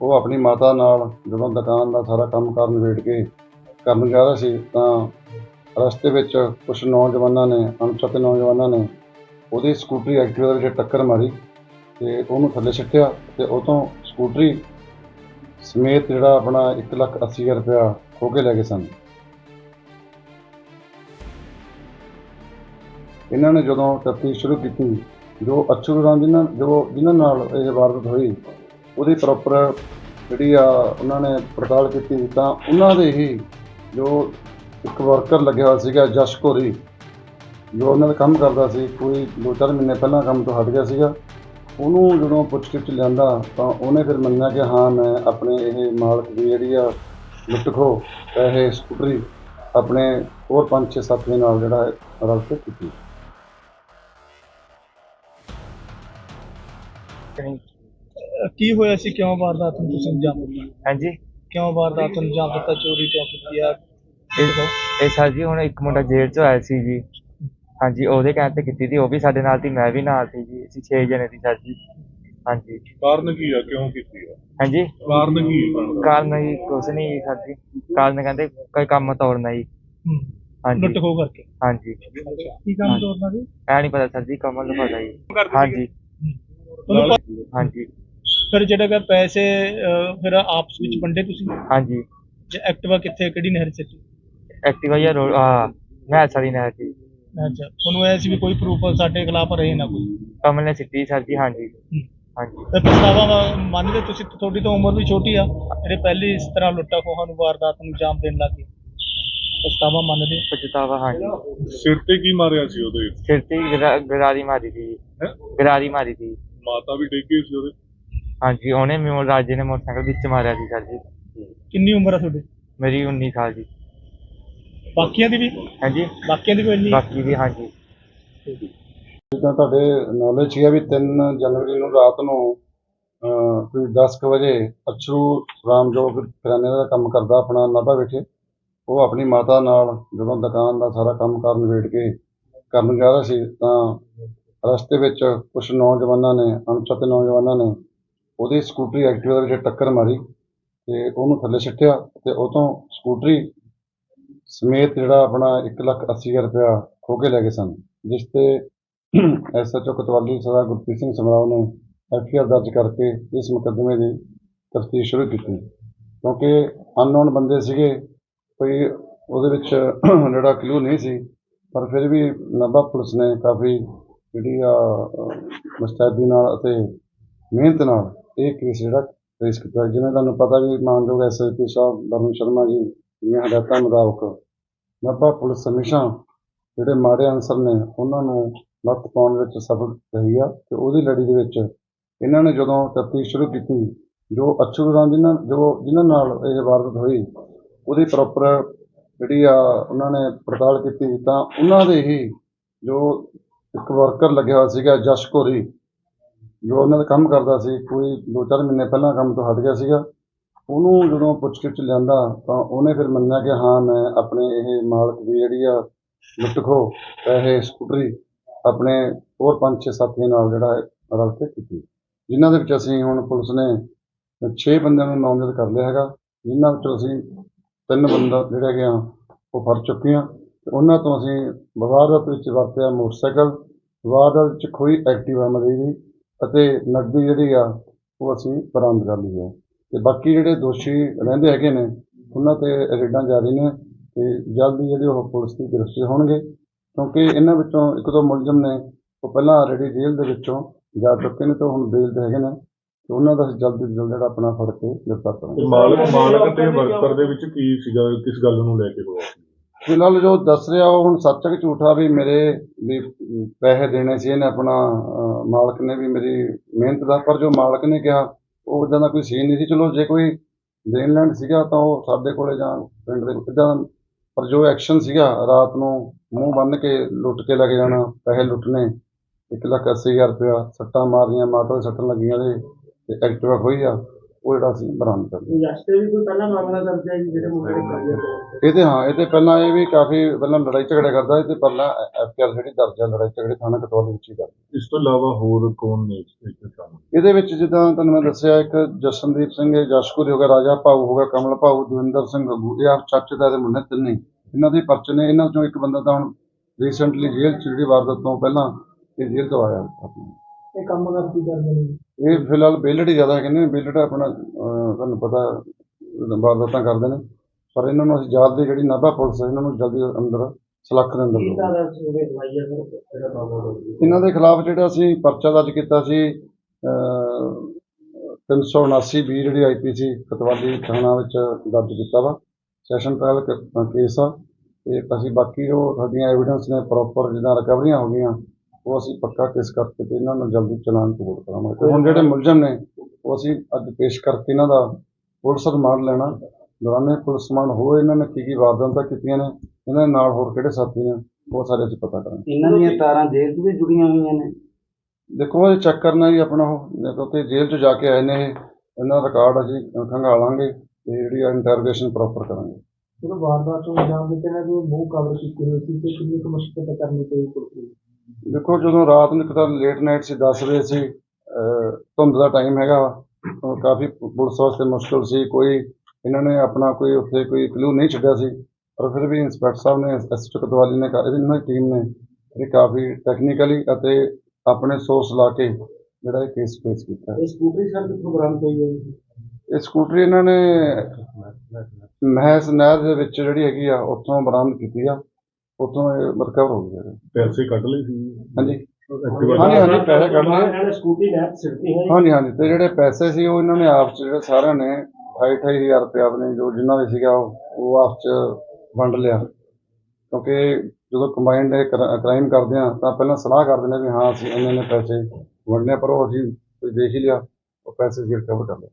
ਉਹ ਆਪਣੀ ਮਾਤਾ ਨਾਲ ਜਦੋਂ ਦੁਕਾਨ ਦਾ ਸਾਰਾ ਕੰਮ ਕਰਨ ਵੇਟ ਕੇ ਕਰਨ ਜਾ ਰਿਹਾ ਸੀ, ਤਾਂ ਰਸਤੇ ਵਿੱਚ ਕੁਝ ਨੌਜਵਾਨਾਂ ਨੇ, ਅਣਪਛਾਤੇ ਨੌਜਵਾਨਾਂ ਨੇ ਉਹਦੀ ਸਕੂਟਰੀ ਐਕਟਿਵਾ ਦੇ ਵਿੱਚ ਟੱਕਰ ਮਾਰੀ ਤੇ ਉਹਨੂੰ ਥੱਲੇ ਸਿੱਟਿਆ ਤੇ ਉਹ ਤੋਂ ਸਕੂਟਰੀ ਸਮੇਤ ਜਿਹੜਾ ਆਪਣਾ 180000 ਰੁਪਇਆ ਖੋ ਕੇ ਲੈ ਗਏ ਸਨ। ਇਹਨਾਂ ਨੇ ਜਦੋਂ ਤਫਤੀਸ਼ ਸ਼ੁਰੂ ਕੀਤੀ, ਜੋ ਅਛਰੂ ਰਾਮ ਜਿਨ੍ਹਾਂ ਜੋ ਜਿਨ੍ਹਾਂ ਨਾਲ ਇਹ ਵਾਰਦਾਤ ਹੋਈ ਉਹਦੀ ਪ੍ਰੋਪਰ ਜਿਹੜੀ ਆ ਉਹਨਾਂ ਨੇ ਪੜਤਾਲ ਕੀਤੀ ਤਾਂ ਉਹਨਾਂ ਦੇ ਹੀ ਜੋ ਇੱਕ ਵਰਕਰ ਲੱਗਿਆ ਹੋਇਆ ਸੀਗਾ ਜਸ਼ ਜੋ ਉਹਨਾਂ ਦਾ ਕੰਮ ਕਰਦਾ ਸੀ, ਕੋਈ ਦੋ ਚਾਰ ਮਹੀਨੇ ਪਹਿਲਾਂ ਕੰਮ ਤੋਂ ਹਟ ਗਿਆ ਸੀਗਾ, ਉਹਨੂੰ ਜਦੋਂ ਪੁੱਛਗਿੱਛ ਲਿਆਂਦਾ ਤਾਂ ਉਹਨੇ ਫਿਰ ਮੰਨਿਆ ਕਿ ਹਾਂ, ਮੈਂ ਆਪਣੇ ਇਹ ਮਾਲਕ ਦੀ ਜਿਹੜੀ ਆ ਲੁੱਟ ਖੋ ਇਹ ਸਕੂਟਰੀ ਆਪਣੇ ਹੋਰ ਪੰਜ ਛੇ ਸਾਥੀਆਂ ਨਾਲ ਜਿਹੜਾ ਰਲ ਕੇ ਕੀਤੀ। ਕੀ ਹੋਇਆ ਸੀ? ਕਿਉਂ ਵਾਰਦਾਤ ਨੂੰ ਤੁਸੀਂ ਅੰਜਾਮ ਦਿੱਤਾ? ਹਾਂਜੀ। ਕਿਉਂ ਵਾਰਦਾਤ ਨੂੰ ਅੰਜਾਮ ਦਿੱਤਾ? ਚੋਰੀ ਕਿਉਂ ਕੀਤੀ ਆ? ਇਹ ਇਹ ਸਰ ਜੀ ਹੁਣ ਇੱਕ ਮੁੰਡਾ ਜੇਲ੍ਹ ਚੋਂ ਆਇਆ ਸੀ ਜੀ। ਹਾਂਜੀ ਉਹਦੇ ਕਹਿਣ ਤੇ ਕੀਤੀ ਸੀ ਉਹ ਵੀ ਸਾਡੇ ਨਾਲ ਸੀ ਮੈਂ ਵੀ ਨਾਲ ਸੀ ਜੀ। ਅਸੀਂ 6 ਜਣੇ ਸੀ ਸਰ ਜੀ। ਹਾਂਜੀ। ਕਾਰਨ ਕੀ ਆ? ਕਿਉਂ ਕੀਤੀ ਆ? ਹਾਂਜੀ। ਕਾਰਨ ਕੀ ਆ? ਬਣਦਾ? ਕਾਰਨ ਜੀ ਕੁਛ ਨਹੀਂ ਸਰ ਜੀ। ਕਾਰਨ ਕਹਿੰਦੇ ਕੋਈ ਕੰਮ ਤੋੜਨਾ ਜੀ। ਹੂੰ। ਹਾਂਜੀ। ਲੁੱਟ ਖੋ ਕਰਕੇ? ਹਾਂਜੀ। ਕੀ ਕੰਮ ਤੋੜਨਾ ਸੀ ਐ ਨਹੀਂ ਪਤਾ ਸਰ ਜੀ ਕਮਲ ਨੂੰ ਪਤਾ ਜੀ। ਹਾਂਜੀ। ਤੁਹਾਨੂੰ ਹਾਂਜੀ। ਫਿਰ ਜਿਹੜਾ ਕਿ ਪੈਸੇ ਅਹ, ਫਿਰ ਆਪਸ ਵਿੱਚ ਵੰਡੇ ਤੁਸੀਂ? ਹਾਂਜੀ। ਜੇ ਐਕਟਿਵਾ ਕਿੱਥੇ ਕਿਹੜੀ ਨਹਿਰ 'ਚ ਸੀ? ਐਕਟਿਵਾ ਜਾਂ ਰੋ ਆ ਮੈਂ ਸਾਰੀ ਨਾ ਸੀ। ਅੱਛਾ ਤੁਹਾਨੂੰ ਐ ਸੀ ਵੀ ਕੋਈ ਪ੍ਰੂਫ ਸਾਡੇ ਖਿਲਾਫ ਰਹੇ ਨਾ ਕੋਈ? ਕਮਲ ਨੇ ਸਿੱਟੀ ਸਰ ਜੀ ਹਾਂਜੀ। ਹੂੰ। ਹਾਂਜੀ। ਤੇ ਪਛਤਾਵਾ ਵਾ- ਮੰਨਦੇ ਤੁਸੀਂ? ਤੁਹਾਡੀ ਤਾਂ ਉਮਰ ਵੀ ਛੋਟੀ ਆ। ਜਿਹੜੇ ਪਹਿਲੀ ਇਸ ਤਰ੍ਹਾਂ ਲੁੱਟਾ ਖੋਹਾਂ ਨੂੰ ਵਾਰਦਾਤ ਨੂੰ ਅੰਜਾਮ ਦੇਣ ਲੱਗੇ। ਪਛਤਾਵਾ ਮੰਨਦੇ? ਪਛਤਾਵਾ ਹਾਂਜੀ। ਸਿਰ ਤੇ ਕੀ ਮਾਰਿਆ ਸੀ ਉਹਦੇ? ਸਿਰ ਤੇ ਹੀ ਗਰਾ- ਗਰਾਰੀ ਮਾਰੀ ਸੀ। ਹੈਂ? ਗਰਾਰੀ ਮਾਰੀ ਸੀ। ਮਾਤਾ ਵੀ ਡਿੱਗੀ ਸੀ ਉਹਦੇ। ਹਾਂਜੀ ਉਹਨੇ ਮੈਨੂੰ ਰਾਜੇ ਨੇ ਮੋਟਰਸਾਈਕਲ ਵਿੱਚ ਮਾਰਿਆ ਸੀ ਸਰ ਜੀ। ਕਿੰਨੀ ਉਮਰ ਆ ਤੁਹਾਡੀ? ਮੇਰੀ 19 ਸਾਲ ਜੀ। ਬਾਕੀਆਂ ਦੀ ਵੀ? ਹਾਂਜੀ। ਬਾਕੀਆਂ ਦੀ ਵੀ ਇੰਨੀ? ਬਾਕੀ ਵੀ ਹਾਂਜੀ। ਜਿੱਦਾਂ ਤੁਹਾਡੇ ਨੌਲੇਜ ਹੈ ਵੀ 3 ਜਨਵਰੀ ਨੂੰ ਰਾਤ ਨੂੰ ਅਹ, ਕੋਈ 10 ਕੁ ਵਜੇ ਅਛਰੂ ਰਾਮ ਜੋ ਕਿ ਕਿਰਾਨੇ ਦਾ ਕੰਮ ਕਰਦਾ ਆਪਣਾ ਨਾਭਾ ਵਿਖੇ। ਉਹ ਆਪਣੀ ਮਾਤਾ ਨਾਲ ਜਦੋਂ ਦੁਕਾਨ ਦਾ ਸਾਰਾ ਕੰਮ ਕਰਨ ਵੇਟ ਕੇ ਕਰਨ ਜਾ ਰਿਹਾ ਸੀ ਤਾਂ ਰਸਤੇ ਵਿੱਚ ਕੁਝ ਨੌਜਵਾਨਾਂ ਨੇ ਅਣਪਛਾਤੇ ਨੌਜਵਾਨਾਂ ਨੇ ਉਹਦੀ ਸਕੂਟਰੀ ਐਕਟਿਵਾ ਦੇ ਵਿੱਚ ਟੱਕਰ ਮਾਰੀ ਤੇ ਉਹਨੂੰ ਥੱਲੇ ਸਿੱਟਿਆ ਤੇ ਉਹ ਤੋਂ ਸਕੂਟਰੀ ਸਮੇਤ ਜਿਹੜਾ ਆਪਣਾ 180000 ਰੁਪਇਆ ਖੋ ਕੇ ਲੈ ਗਏ ਸਨ, ਜਿਸ ਤੇ ਐਸਐਚਓ ਕਤਵਾਲੀ ਸਰਦਾਰ ਗੁਰਪ੍ਰੀਤ ਸਿੰਘ ਸਮਰਾਓ ਨੇ ਐਫਆਈਆਰ ਦਰਜ ਕਰਕੇ ਇਸ ਮੁਕੱਦਮੇ ਦੀ ਤਫਤੀਸ਼ ਸ਼ੁਰੂ ਕੀਤੀ। ਕਿਉਂਕਿ ਅਨਨੋਨ ਬੰਦੇ ਸੀਗੇ, ਕੋਈ ਉਹਦੇ ਵਿੱਚ ਜਿਹੜਾ ਕਲੂ ਨਹੀਂ ਸੀ, ਪਰ ਫਿਰ ਵੀ ਨਾਭਾ ਪੁਲਿਸ ਨੇ ਕਾਫੀ ਜਿਹੜੀ ਆ ਮੁਸਤੈਦੀ ਨਾਲ ਅਤੇ ਮਿਹਨਤ ਨਾਲ ਇਹ ਕੇਸ ਜਿਹੜਾ ਟ੍ਰੇਸ ਕੀਤਾ। ਜਿਵੇਂ ਤੁਹਾਨੂੰ ਪਤਾ ਵੀ ਮਾਨਯੋਗ ਐਸਐਸਪੀ ਸਾਹਿਬ ਵਰੁਣ ਸ਼ਰਮਾ ਜੀ ਦੀਆਂ ਹਦਾਇਤਾਂ ਮੁਤਾਬਕ ਨਾਭਾ ਪੁਲਿਸ ਹਮੇਸ਼ਾ ਜਿਹੜੇ ਮਾੜੇ ਅਨਸਰ ਨੇ, ਉਹਨਾਂ ਨੂੰ ਨੱਥ ਪਾਉਣ ਵਿੱਚ ਸਫਲ ਰਹੀ ਆ ਤੇ ਉਹਦੀ ਲੜੀ ਦੇ ਵਿੱਚ ਇਹਨਾਂ ਨੇ ਜਦੋਂ ਤਫਤੀਸ਼ ਸ਼ੁਰੂ ਕੀਤੀ, ਜੋ ਅਛਰੂ ਰਾਮ ਜਿਨ੍ਹਾਂ, ਜੋ ਜਿਨ੍ਹਾਂ ਨਾਲ ਇਹ ਵਾਰਦਾਤ ਹੋਈ, ਉਹਦੀ ਪ੍ਰੋਪਰ ਜਿਹੜੀ ਆ ਉਹਨਾਂ ਨੇ ਪੜਤਾਲ ਕੀਤੀ ਤਾਂ ਉਹਨਾਂ ਦੇ ਹੀ ਜੋ ਇੱਕ ਵਰਕਰ ਲੱਗਿਆ ਹੋਇਆ ਸੀਗਾ, ਜਸ਼ ਜੋ ਉਹਨਾਂ ਦਾ ਕੰਮ ਕਰਦਾ ਸੀ, ਕੋਈ ਦੋ ਚਾਰ ਮਹੀਨੇ ਪਹਿਲਾਂ ਕੰਮ ਤੋਂ ਹਟ ਗਿਆ ਸੀਗਾ, ਉਹਨੂੰ ਜਦੋਂ ਪੁੱਛਗਿੱਛ ਲਿਆਂਦਾ ਤਾਂ ਉਹਨੇ ਫਿਰ ਮੰਨਿਆ ਕਿ ਹਾਂ, ਮੈਂ ਆਪਣੇ ਇਹ ਮਾਲਕ ਦੀ ਜਿਹੜੀ ਆ ਲੁੱਟ ਖੋ ਇਹ ਸਕੂਟਰੀ ਆਪਣੇ ਹੋਰ ਪੰਜ ਛੇ ਸਾਥੀਆਂ ਨਾਲ ਜਿਹੜਾ ਰਲ ਕੇ ਕੀਤੀ। ਜਿਨ੍ਹਾਂ ਦੇ ਵਿੱਚ ਅਸੀਂ ਹੁਣ ਪੁਲਿਸ ਨੇ 6 ਬੰਦਿਆਂ ਨੂੰ ਨਾਮਜ਼ਦ ਕਰ ਲਿਆ ਹੈਗਾ, ਜਿਨ੍ਹਾਂ ਵਿੱਚੋਂ ਅਸੀਂ ਤਿੰਨ ਬੰਦਾ ਜਿਹੜੇ ਹੈਗੇ ਆ, ਉਹ ਫੜ ਚੁੱਕੇ ਆ। ਤੇ ਉਹਨਾਂ ਤੋਂ ਅਸੀਂ ਵਿਵਾਦਤ ਵਿੱਚ ਵਰਤਿਆ ਮੋਟਰਸਾਈਕਲ ਵਿਵਾਦਤ ਵਿੱਚ ਖੋਈ ਐਕਟਿਵਾ ਮਰੀ ਦੀ। ਅਤੇ ਨਕਦੀ ਜਿਹੜੀ ਆ, ਉਹ ਅਸੀਂ ਬਰਾਮਦ ਕਰ ਲਈ ਹੈ ਤੇ ਬਾਕੀ ਜਿਹੜੇ ਦੋਸ਼ੀ ਰਹਿੰਦੇ ਹੈਗੇ ਨੇ, ਉਹਨਾਂ ਤੇ ਰੇਡਾਂ ਜਾਰੀ ਨੇ ਤੇ ਜਲਦੀ ਜਿਹੜੇ ਉਹ ਪੁਲਿਸ ਦੀ ਗ੍ਰਿਫਤਾਰ ਹੋਣਗੇ, ਕਿਉਂਕਿ ਇਹਨਾਂ ਵਿੱਚੋਂ ਇੱਕ ਦੋ ਮੁਲਜ਼ਮ ਨੇ, ਉਹ ਪਹਿਲਾਂ ਆਲਰੇਡੀ ਜੇਲ੍ਹ ਦੇ ਵਿੱਚੋਂ ਜਾ ਚੁੱਕੇ ਨੇ ਤੇ ਹੁਣ ਬੇਲ ਦੇ ਹੈਗੇ ਨੇ, ਤੇ ਉਹਨਾਂ ਦਾ ਅਸੀਂ ਜਲਦੀ ਤੋਂ ਜਲਦ ਜਿਹੜਾ ਆਪਣਾ ਫੜ ਕੇ ਗ੍ਰਿਫਤਾਰ ਕਰਾਂਗੇ ਮਾਲਕ ਮਾਲਕ ਤੇ ਵਰਕਰ ਦੇ ਵਿੱਚ ਕੀ ਸੀਗਾ, ਕਿਸ ਗੱਲ ਨੂੰ ਲੈ ਕੇ ਹੋਇਆ ਸੀ? ਫਿਲਹਾਲ ਜੋ ਦੱਸ ਰਿਹਾ ਉਹ ਹੁਣ ਸੱਚ ਹੈ ਕਿ ਝੂਠਾ ਵੀ ਮੇਰੇ ਵੀ ਪੈਸੇ ਦੇਣੇ ਸੀ ਇਹਨੇ ਆਪਣਾ ਅਹ, ਮਾਲਕ ਨੇ ਵੀ ਮੇਰੀ ਮਿਹਨਤ ਦਾ ਪਰ ਜੋ ਮਾਲਕ ਨੇ ਕਿਹਾ ਉਹ ਇਦਾਂ ਦਾ ਕੋਈ ਸੀਨ ਨਹੀਂ ਸੀ। ਚਲੋ ਜੇ ਕੋਈ ਦੇਣ ਲੈਣ ਸੀਗਾ ਤਾਂ ਉਹ ਸਾਡੇ ਕੋਲੇ ਜਾਂ ਪਿੰਡ ਦੇ ਇਦਾਂ ਪਰ ਜੋ ਐਕਸ਼ਨ ਸੀਗਾ ਰਾਤ ਨੂੰ ਮੂੰਹ ਬੰਨ ਕੇ ਲੁੱਟ ਕੇ ਲੈ ਕੇ ਜਾਣਾ ਪੈਸੇ ਲੁੱਟਣੇ ਇੱਕ ਲੱਖ ਅੱਸੀ ਹਜ਼ਾਰ ਰੁਪਇਆ ਸੱਟਾਂ ਮਾਰੀਆਂ ਮਾਤਾ ਦੇ ਸੱਟਾਂ ਲੱਗੀਆਂ ਦੇ ਤੇ ਐਕਟਿਵਾ ਖੋਈ ਆ। ਉਹ ਜਿਹੜਾ ਅਸੀਂ ਬਰਾਮਦ ਕਰ ਲਿਆ। ਯਸ਼ ਤੇ ਵੀ ਕੋਈ ਪਹਿਲਾਂ ਮਾਮਲਾ ਦਰਜ ਹੈ ਜੀ ਜਿਹੜੇ ਮੁੰਡੇ ਨੇ ਕਰੀਏ ਇਹ ਤੇ ਹਾਂ ਇਹ ਤੇ ਪਹਿਲਾਂ ਇਹ ਵੀ ਕਾਫੀ ਪਹਿਲਾਂ ਲੜਾਈ ਝਗੜੇ ਕਰਦਾ ਇਹ ਤੇ ਪਹਿਲਾਂ ਐਫਆਰ ਜਿਹੜੀ ਦਰਜ ਹੈ ਲੜਾਈ ਝਗੜੇ ਥਾਣਾ ਕਟਵਾਲੀ ਵਿੱਚ ਹੀ ਦਰਜ ਇਸ ਤੋਂ ਇਲਾਵਾ ਹੋਰ ਕੌਣ ਨੇ ਇਸ ਵਿੱਚ ਸ਼ਾਮਲ? ਇਹਦੇ ਵਿੱਚ ਜਿੱਦਾਂ ਤੁਹਾਨੂੰ ਮੈਂ ਦੱਸਿਆ ਇੱਕ ਜਸ਼ਨਦੀਪ ਸਿੰਘ ਹੈ ਜਸ਼ਕੁਰ ਹੋ ਗਿਆ ਰਾਜਾ ਭਾਊ ਹੋ ਗਿਆ ਕਮਲ ਭਾਊ ਦਵਿੰਦਰ ਸਿੰਘ ਗੱਗੂ ਇਹ ਆਪ ਚਾਚੇ ਦਾ ਦੇ ਮੁੰਡੇ ਤਿੰਨੇ। ਇਹਨਾਂ ਦੇ ਪਰਚੇ ਨੇ ਇਹਨਾਂ ਚੋਂ ਇੱਕ ਬੰਦਾ ਤਾਂ ਹੁਣ ਰੀਸੈਂਟਲੀ ਜੇਲ੍ਹ ਚ ਜਿਹੜੀ ਵਾਰਦਾਤ ਤੋਂ ਪਹਿਲਾਂ ਇਹ ਜੇਲ੍ਹ ਤੋਂ ਆਇਆ। ਆਪਣਾ ਇਹ ਕੰਮ ਕਰ ਕੀ ਕਰਦੇ ਨੇ? ਇਹ ਫਿਲਹਾਲ ਬੇਲੜ ਜ਼ਿਆਦਾ ਕਹਿੰਦੇ ਨੇ ਬੇਲੜ ਆਪਣਾ ਅਹ, ਤੁਹਾਨੂੰ ਪਤਾ ਵਾਰਦਾਤਾਂ ਕਰਦੇ ਨੇ। ਪਰ ਇਹਨਾਂ ਨੂੰ ਅਸੀਂ ਯਾਦ ਦੀ ਜਿਹੜੀ ਨਾਭਾ ਪੁਲਿਸ ਹੈ ਇਹਨਾਂ ਨੂੰ ਜਲਦੀ ਅੰਦਰ ਸਲੱਖ ਦੇ ਅੰਦਰ ਲਵਾਂਗੇ। ਦਾ ਸੂਬੇ ਦਵਾਈਆਂ ਸਰ ਜਿਹੜਾ ਕੰਮ ਹੋ ਇਹਨਾਂ ਦੇ ਖਿਲਾਫ ਜਿਹੜਾ ਅਸੀਂ ਪਰਚਾ ਦਰਜ ਕੀਤਾ ਸੀ ਅਹ, 379 ਬੀ ਜਿਹੜੀ ਆਈਪੀਸੀ ਕਤਵਾਲੀ ਥਾਣਾ ਵਿੱਚ ਦਰਜ ਕੀਤਾ ਵਾ। ਸੈਸ਼ਨ ਟ੍ਰਾਇਲ ਕੇਸ ਆ। ਤੇ ਅਸੀਂ ਬਾਕੀ ਉਹ ਸਾਡੀਆਂ ਐਵੀਡੈਂਸ ਨੇ ਪ੍ਰੋਪਰ ਜਿੱਦਾਂ ਰਿਕਵਰੀਆਂ ਹੋ ਗਈਆਂ ਉਹ ਅਸੀਂ ਪੱਕਾ ਕੇਸ ਕਰਕੇ ਤੇ ਇਹਨਾਂ ਨੂੰ ਜਲਦੀ ਚਲਾਨ ਕਬੂਲ ਕਰਾਂਗੇ। ਤੇ ਹੁਣ ਜਿਹੜੇ ਮੁਲਜ਼ਮ ਨੇ ਉਹ ਅਸੀਂ ਅੱਜ ਪੇਸ਼ ਕਰਕੇ ਇਹਨਾਂ ਦਾ ਪੁਲਿਸ ਰਿਮਾਂਡ ਲੈਣਾ। ਦੌਰਾਨੇ ਪੁਲਿਸ ਰਿਮਾਂਡ ਹੋਏ ਇਹਨਾਂ ਨੇ ਕੀ ਕੀ ਵਾਰਦਾਤਾਂ ਕੀਤੀਆਂ ਨੇ ਇਹਨਾਂ ਦੇ ਨਾਲ ਹੋਰ ਕਿਹੜੇ ਸਾਥੀ ਨੇ ਉਹ ਸਾਰੇ ਅਸੀਂ ਪਤਾ ਕਰਾਂਗੇ। ਇਹਨਾਂ ਦੀਆਂ ਤਾਰਾਂ ਜੇਲ੍ਹ 'ਚ ਵੀ ਜੁੜੀਆਂ ਹੋਈਆਂ ਨੇ। ਦੇਖੋ ਇਹ ਚੈੱਕ ਕਰਨਾ ਜੀ ਆਪਣਾ ਉਹ ਕਿਉਂਕਿ ਜੇਲ੍ਹ 'ਚ ਜਾ ਕੇ ਆਏ ਨੇ ਇਹ। ਇਹਨਾਂ ਦਾ ਰਿਕਾਰਡ ਅਸੀਂ ਖੰਗਾਲਾਂਗੇ ਤੇ ਜਿਹੜੀ ਇੰਟਰੋਗੇਸ਼ਨ ਪ੍ਰੋਪਰ ਕਰਾਂਗੇ। ਜਦੋਂ ਵਾਰਦਾਤ ਨੂੰ ਅੰਜਾਮ ਦਿੱਤੇ ਨੇ ਕਿ ਮੂੰਹ ਕਵਰ ਕੀਤੇ ਹੋਏ ਸੀ ਤੇ ਕਿੰਨੀ ਕੁ ਮੁਸ਼ਕਲ ਕਰਨੀ ਪਈ ਪੁਲਿਸ ਨੂੰ। ਦੇਖੋ ਜਦੋਂ ਰਾਤ ਨੂੰ ਇੱਕ ਤਾਂ ਲੇਟ ਨਾਈਟ ਸੀ 10 ਵਜੇ ਸੀ ਧੁੰਦ ਦਾ ਟਾਈਮ ਹੈਗਾ ਕਾਫੀ ਪੁਲਿਸ ਵਾਸਤੇ ਮੁਸ਼ਕਲ ਸੀ ਕੋਈ ਇਹਨਾਂ ਨੇ ਆਪਣਾ ਕੋਈ ਉੱਥੇ ਕੋਈ ਕਲੂ ਨਹੀਂ ਛੱਡਿਆ ਸੀ ਪਰ ਫਿਰ ਵੀ ਇੰਸਪੈਕਟਰ ਸਾਹਿਬ ਨੇ ਐਸਐਚਓ ਕਤਵਾਲੀ ਨੇ ਇਹਨਾਂ ਦੀ ਟੀਮ ਨੇ ਇਹ ਕਾਫੀ ਟੈਕਨੀਕਲੀ ਅਤੇ ਆਪਣੇ ਸੋਰਸ ਲਾ ਕੇ ਜਿਹੜਾ ਇਹ ਕੇਸ ਫੇਸ ਕੀਤਾ ਇਹ ਸਕੂਟਰੀ ਸਰ ਕਿੱਥੋਂ ਬਰਾਮਦ ਹੋਈ ਹੈ? ਇਹ ਸਕੂਟਰੀ ਇਹਨਾਂ ਨੇ ਮਹਿਸ ਨਹਿਰ ਦੇ ਵਿੱਚ ਜਿਹੜੀ ਹੈਗੀ ਆ ਉੱਥੋਂ ਬਰਾਮਦ ਕੀਤੀ ਆ ਉੱਥੋਂ ਰਿਕਵਰ ਹੋ ਗਿਆ। ਪੈਸੇ ਕੱਢ ਲਏ ਸੀ। ਹਾਂਜੀ। ਹਾਂਜੀ ਹਾਂਜੀ ਪੈਸੇ ਕੱਢ ਲਏ। ਇਹਨਾਂ ਨੇ ਸਕੂਟਰੀ ਨਹਿਰ ਸਿਰਤੀ ਹੈ ਹਾਂਜੀ ਹਾਂਜੀ ਤੇ ਜਿਹੜੇ ਪੈਸੇ ਸੀ ਉਹ ਇਹਨਾਂ ਨੇ ਆਪ ਚ ਜਿਹੜੇ ਸਾਰਿਆਂ ਨੇ 28 ਹਜ਼ਾਰ ਰੁਪਏ ਆਪਣੇ ਜੋ ਜਿੰਨਾ ਵੀ ਸੀਗਾ ਉਹ ਉਹ ਆਪ ਚ ਵੰਡ ਲਿਆ। ਕਿਉਂਕਿ ਜਦੋਂ ਕੰਬਾਈਨਡ ਕ੍ਰਾਈਮ ਕਰਦੇ ਆ ਤਾਂ ਪਹਿਲਾਂ ਸਲਾਹ ਕਰਦੇ ਨੇ ਵੀ ਹਾਂ ਅਸੀਂ ਇੰਨੇ ਇੰਨੇ ਪੈਸੇ ਵੰਡਨੇ ਪਰ ਉਹ ਅਸੀਂ ਦੇਖ ਹੀ ਲਿਆ ਉਹ ਪੈਸੇ ਅਸੀਂ ਰਿਕਵਰ ਕਰ ਲਏ।